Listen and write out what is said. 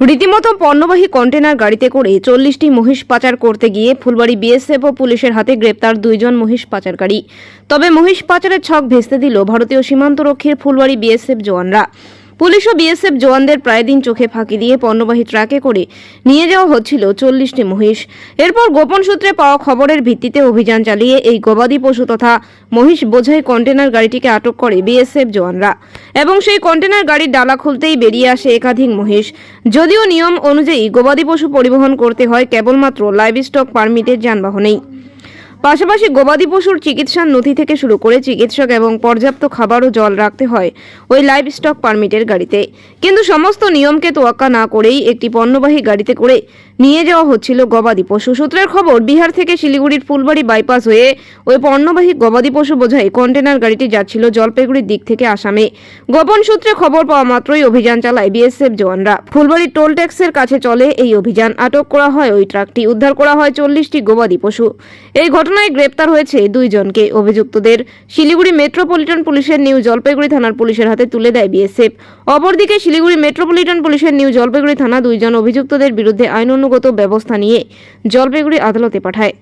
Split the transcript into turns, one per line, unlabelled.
রীতিমতো পণ্যবাহী কন্টেনার গাড়িতে করে চল্লিশটি মহিষ পাচার করতে গিয়ে ফুলবাড়ি বিএসএফ ও পুলিশের হাতে গ্রেপ্তার দুইজন মহিষ পাচারকারী। তবে মহিষ পাচারের ছক ভেস্তে দিল ভারতীয় সীমান্তরক্ষীর ফুলবাড়ি বিএসএফ জওয়ানরা। পুলিশ ও বিএসএফ জওয়ানদের প্রায় দিন চোখে ফাঁকি দিয়ে পণ্যবাহী ট্রাকে করে নিয়ে যাওয়া হচ্ছিল চল্লিশটি মহিষ। এরপর গোপন সূত্রে পাওয়া খবরের ভিত্তিতে অভিযান চালিয়ে এই গবাদি পশু তথা মহিষ বোঝাই কন্টেনার গাড়িটিকে আটক করে বিএসএফ জওয়ানরা। এবং সেই কন্টেনার গাড়ির ডালা খুলতেই বেরিয়ে আসে একাধিক মহিষ। যদিও নিয়ম অনুযায়ী গবাদি পশু পরিবহন করতে হয় কেবলমাত্র লাইভ স্টক পারমিটের যানবাহনেই। পাশাপাশি গবাদি পশুর চিকিৎসার নথি থেকে শুরু করে চিকিৎসক এবং পর্যাপ্ত খাবার ও জল রাখতে হয় ওই লাইভ স্টক পারমিটের গাড়িতে। কিন্তু সমস্ত নিয়মকে তোয়াক্কা না করেই একটি পণ্যবাহী গাড়িতে করে নিয়ে যাওয়া হচ্ছিল গবাদি পশু। সূত্রের খবর, বিহার থেকে শিলিগুড়ির ফুলবাড়ি বাইপাস হয়ে ওই পণ্যবাহী গবাদি পশু বোঝাই কন্টেনার গাড়িটি যাচ্ছিল জলপাইগুড়ির দিক থেকে আসামে। গোপন সূত্রে খবর পাওয়া মাত্রই অভিযান চালায় বিএসএফ জওয়ানরা। ফুলবাড়ি টোল ট্যাক্সের কাছে চলে এই অভিযান। আটক করা হয় ওই ট্রাকটি। উদ্ধার করা হয় চল্লিশটি গবাদি পশু। এই ঘটনায় গ্রেপ্তার হয়েছে দুইজনকে। অভিযুক্তদের শিলিগুড়ি মেট্রোপলিটন পুলিশের নিউ জলপাইগুড়ি থানার পুলিশের হাতে তুলে দেয় বিএসএফ। অপরদিকে শিলিগুড়ি মেট্রোপলিটন পুলিশের নিউ জলপাইগুড়ি থানা দুইজন অভিযুক্তদের বিরুদ্ধে আইনানুগত ব্যবস্থা নিয়ে জলপাইগুড়ি আদালতে পাঠায়।